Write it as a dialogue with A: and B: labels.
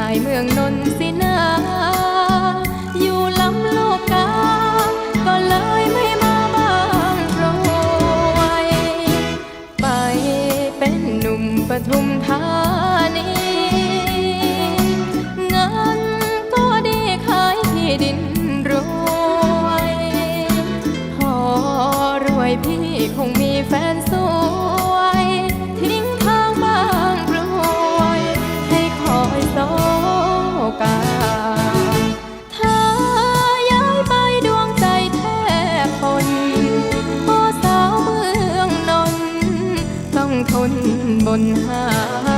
A: ายเมืองนนสินาอยู่ล้ำโลกกาก็เลยไม่มาบ้าโรยไปเป็นหนุ่มปทุมธานีเงินก็ดีขายที่ดินรวย พอรวยพี่คงมีแฟนสว ทนบนหา